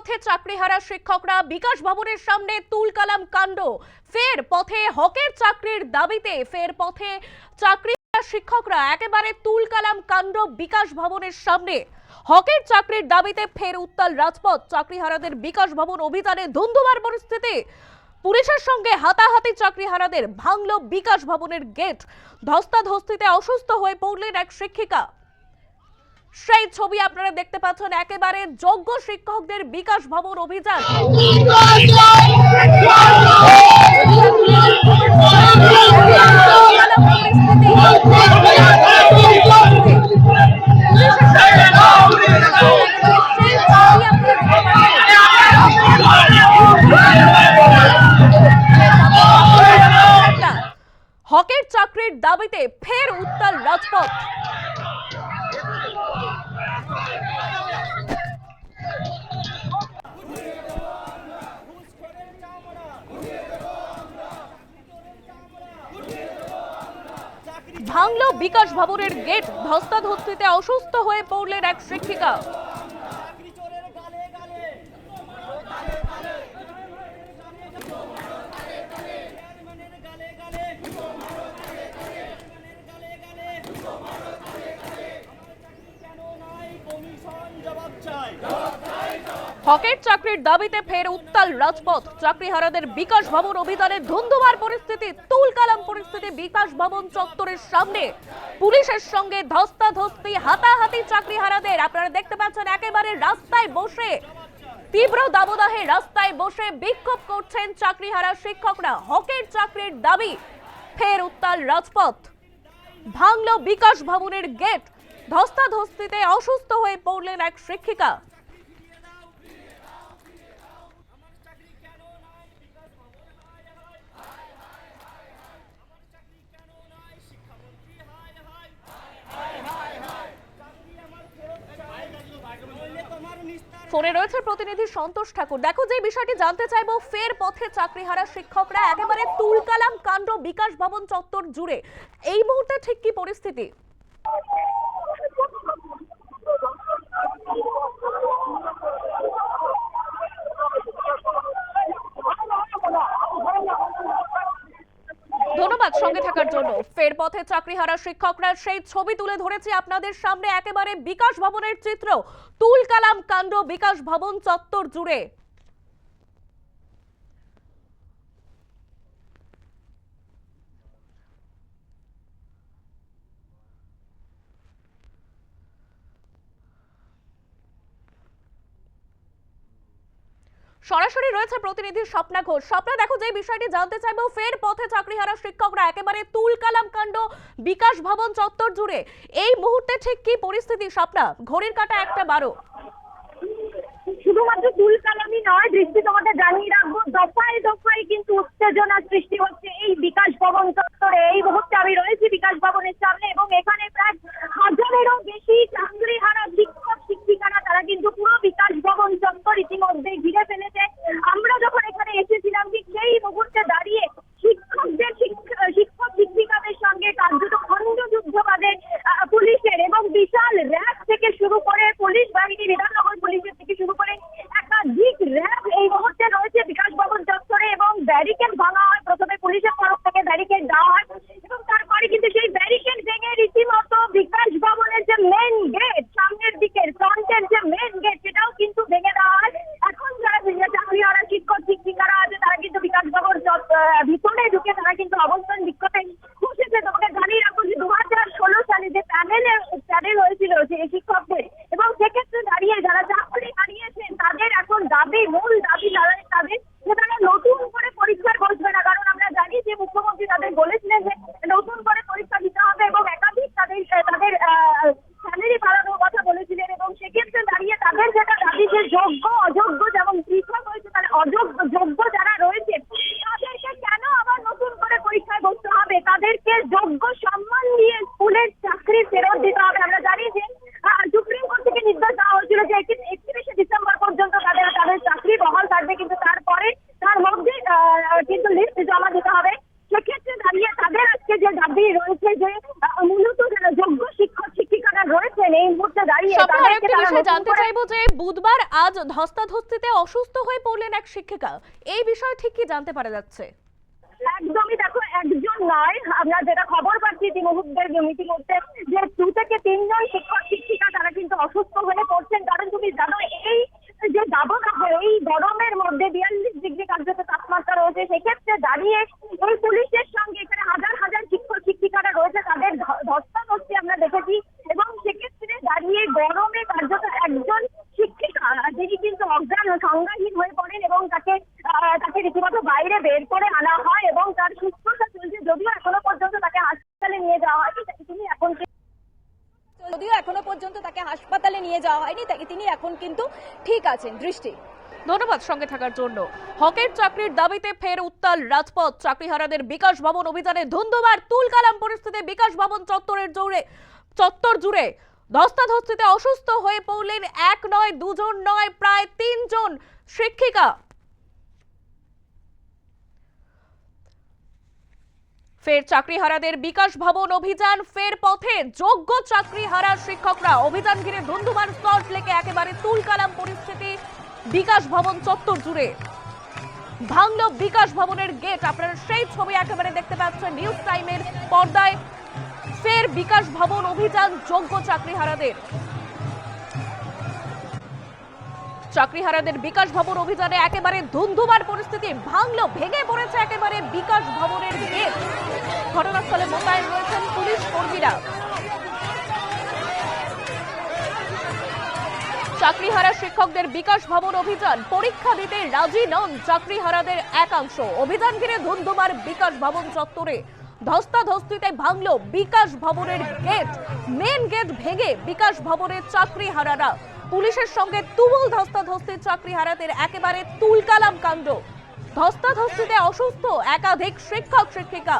পথে চাকরিহারা শিক্ষকরা বিকাশ ভবনের সামনে তুলকালাম কাণ্ড। ফের পথে হকের চাকরির দাবিতে, ফের পথে চাকরিহারা শিক্ষকরা একেবারে তুলকালাম কাণ্ড বিকাশ ভবনের সামনে। হকের চাকরির দাবিতে ফের উত্তাল রাজপথ। চাকরিহারাদের বিকাশ ভবন অভিযানে ধুন্ধুমার পরিস্থিতি। পুলিশের সঙ্গে হাতাহাতি চাকরিহারাদের ভাঙল বিকাশ ভবনের গেট। ধস্তাধস্তিতে অসুস্থ হয়ে পড়লেন এক শিক্ষিকা। সেই ছবি আপনারা দেখতে পাচ্ছেন, একেবারে যোগ্য শিক্ষকদের বিকাশ ভবন অভিযান। হকের চাকরির দাবিতে ফের উত্তাল রাজপথ। ভাঙল বিকাশ ভবনের গেট ধস্তাধস্তিতে অসুস্থ হয়ে পড়লেন এক শিক্ষিকা। হকের চাকরির দাবিতে ফের উত্তাল রাজপথ। চাকরিহারাদের বিকাশ ভবন অভিযানে ধুন্ধুমার পরিস্থিতি, তুলকালাম পরিস্থিতি, বিকাশ ভবন চত্বরের সামনে। পুলিশের সঙ্গে ধস্তাধস্তি, হাতাহাতি চাকরিহারাদের আপনারা দেখতে পাচ্ছেন একেবারে রাস্তায় বসে, তীব্র দাবদাহে রাস্তায় বসে বিক্ষোভ করছেন চাকরিহারা শিক্ষকরা। হকের চাকরির দাবি, ফের উত্তাল রাজপথ। ভাঙল বিকাশ ভবনের গেট। ধস্তাধস্তিতে অসুস্থ হয়ে পড়লেন এক শিক্ষিকা। ফোনে রয়েছে প্রতিনিধি সন্তোষ ঠাকুর। দেখো যে বিষয়টি জানতে চাইব, ফের পথে চাকরি হারা শিক্ষকরা একেবারে তুলকালাম কাণ্ড বিকাশ ভবন চত্বর জুড়ে। এই মুহূর্তে ঠিক কি পরিস্থিতি? সঙ্গে থাকার জন্য। ফের পথে চাকরিহারা শিক্ষকরা সেই ছবি তুলে ধরেছি আপনাদের সামনে। একেবারে বিকাশ ভবনের চিত্র। তুলকালাম কাণ্ড বিকাশ ভবন চত্বর জুড়ে। সরাসরি রয়েছে প্রতিনিধি স্বপ্না ঘোষ। স্বপ্না, দেখো যে বিষয়টি জানতে চাইব, ফের পথে চাকরিহারা শিক্ষকরা একেবারে তুল কালাম কাণ্ড, বিকাশ ভবন চত্বর জুড়ে। এই মুহূর্তে ঠিক কি পরিস্থিতি স্বপ্না? ঘড়ির কাটা একটা বারো। শুধুমাত্র তুল কালামই নয়, দৃষ্টি তোমাদের জানিয়ে রাখব, দফায় দফায় কিন্তু উত্তেজনা সৃষ্টি হচ্ছে এই বিকাশ ভবন চত্বরে। এই মুহূর্তে আমি রয়েছি বিকাশ ভবনের সামনে এবং এখানে প্রায় হাজারেরও বেশি চাকরিহারা শিক্ষক শিক্ষিকারা তারা কিন্তু পুরো বিকাশ ভবন চত্বর ইতিমধ্যে ঘিরে ফেলেছে আমরা যখন এখানে এসেছিলাম ঠিক সেই মুহূর্তে দাঁড়িয়ে শিক্ষকদের শিক্ষ- শিক্ষক শিক্ষিকাদের সঙ্গে কার্যত খণ্ড যুদ্ধ বাদে আহ, পুলিশের এবং বিশাল র্যাব থেকে শুরু করে পুলিশ বাহিনী বিধাননগর পুলিশের থেকে শুরু করে একাধিক র্যাব এই মুহূর্তে রয়েছে বিকাশ ভবন চত্বরে এবং ব্যারিকেড ভাঙা হয় প্রথমে পুলিশের তরফ থেকে ব্যারিকেড দেওয়া হয় এবং তারপরে কিন্তু সেই ব্যারিকেড ভেঙে রীতিমতো বিকাশ ভবনের যে মেন গেট সামনের দিকের ফ্রন্টের যে মেন গেট সেটাও কিন্তু ভেঙে দেওয়া হয়। এখন যারা চাকরিহারা শিক্ষক, শিক্ষিকারা আছে, তারা কিন্তু বিকাশ ভবন ভিতরে ঢুকে তারা কিন্তু অবস্থান বিক্ষোভে খুশিতে তোমাকে জানিয়ে রাখব যে দু হাজার ষোলো সালে যে প্যানেলে প্যানেল হয়েছিল যে শিক্ষকদের, এবং সেক্ষেত্রে দাঁড়িয়ে যারা চাকরি হারিয়েছেন, তাদের এখন দাবি, মূল দাবি তাদের তাদের যে তারা নতুন করে পরীক্ষায় বসবে না কারণ আমরা জানি যে মুখ্যমন্ত্রী তাদের বলেছিলেন যে নতুন করে পরীক্ষা দিতে হবে এবং একাধিক তাদের তাদের স্যালারি বাড়ানোর কথা বলেছিলেন এবং সেক্ষেত্রে দাঁড়িয়ে তাদের যেটা দাবি যে যোগ্য অযোগ্য যেমন পৃথক হয়েছে তাহলে অযোগ্য যোগ্য যারা রয়েছে তাদেরকে কেন আবার নতুন করে পরীক্ষায় বসতে হবে তাদেরকে যোগ্য সম্মান দিয়ে স্কুলের চাকরি ফেরত দিতে হবে আমরা জানি যে আহ, সুপ্রিম কোর্ট থেকে নির্দেশ দেওয়া হয়েছিল যে একত্রিশে ডিসেম্বর পর্যন্ত তাদের তাদের চাকরি বহাল থাকবে কিন্তু তারপরে তার মধ্যে আহ, কিন্তু লিস্ট জমা দিতে হবে সেক্ষেত্রে দাঁড়িয়ে তাদের আজকে যে দাবি রয়েছে যে আহ, মূলত যারা যোগ্য শিক্ষক শিক্ষিকারা রয়েছেন এই মুহূর্তে দাঁড়িয়ে দাঁড়িয়ে স্বপ্ন তাদেরকে আরেকটি তারা বিষয় নতুন জানতে চাইব যে বুধবার আজ ধস্তাধস্তিতে অসুস্থ হয়ে পড়লেন এক শিক্ষিকা। এই বিষয়ে ঠিক কি জানতে পারা যাচ্ছে? একদমই দেখো, একজন নয়, আমরা যেটা খবর পাচ্ছি ইতিমধ্যে ইতিমধ্যে যে দু থেকে তিনজন শিক্ষক, শিক্ষিকা তারা কিন্তু অসুস্থ হয়ে পড়ছেন। কারণ তুমি জানো, এই যে দাবদাহ, এই গরমের মধ্যে বিয়াল্লিশ ডিগ্রি কার্যত তাপমাত্রা রয়েছে, সেক্ষেত্রে দাঁড়িয়ে এই পুলিশের সঙ্গে এখানে হাজার হাজার শিক্ষক শিক্ষিকারা রয়েছে তাদের ধ- ধস্তাধস্তি আমরা দেখেছি এবং সেক্ষেত্রে দাঁড়িয়ে গরমে কার্যত একজন শিক্ষিকা, যিনি কিন্তু অজ্ঞান সংজ্ঞাহীন হয়ে পড়েন এবং তাকে তাকে রীতিমতো বাইরে বের করে আনা হয় এবং তার সুস্থতা চলছে। যদিও এখনও পর্যন্ত তাকে হাসপাতালে নিয়ে যাওয়া হয়নি, তাকে তিনি এখন যদিও এখনও পর্যন্ত তাকে হাসপাতালে নিয়ে যাওয়া হয়নি তাই তিনি এখন কিন্তু ঠিক আছেন। দৃষ্টি। ধন্যবাদ সঙ্গে থাকার জন্য। হকের চাকরির দাবিতে ফের উত্তাল রাজপথ। চাকরিহারাদের বিকাশ ভবন অভিযানে ধুন্ধুমার তুলকালাম পরিস্থিতি। বিকাশ ভবন চত্বরের জোরে চত্বর জুড়ে ধস্তাধস্তিতে অসুস্থ হয়ে পড়লেন এক নয়, দুজন নয়, প্রায় তিনজন শিক্ষিকা। ফের চাকরিহারাদের বিকাশ ভবন অভিযান ফের পথে। যোগ্য চাকরিহারা শিক্ষকরা অভিযান ঘিরে ধুন্ধুমার সল্ট লেকে একেবারে তুলকালাম পরিস্থিতি। বিকাশ ভবন চত্বর জুড়ে। ভাঙল বিকাশ ভবনের গেট। আপনারা সেই ছবি একেবারে দেখতে পাচ্ছেন। নিউজ টাইমের পর্দায় ফের বিকাশ ভবন অভিযান যোগ্য চাকরিহারাদের। চাকরিহারাদের বিকাশ ভবন অভিযানে একেবারে ধুন্ধুমার পরিস্থিতি, ভাঙলো, ভেঙে পড়েছে একেবারে বিকাশ ভবনের গেট। ঘটনাস্থলে মোতায়েন রয়েছেন পুলিশ কর্মীরা। চাকরিহারা শিক্ষকদের বিকাশ ভবন অভিযান, পরীক্ষা দিতে রাজি নন চাকরিহারাদের একাংশ। অভিযান ঘিরে ধুন্ধুমার বিকাশ ভবন চত্বরে ধস্তাধস্তিতে ভাঙল বিকাশ ভবনের গেট মেন গেট ভেঙে বিকাশ ভবনের চাকরি হারারা পুলিশের সঙ্গে তুমুল ধস্তাধস্তি চাকরি হারাতের একেবারে তুলকালাম কাণ্ড। ধস্তাধস্তিতে অসুস্থ একাধিক শিক্ষক শিক্ষিকা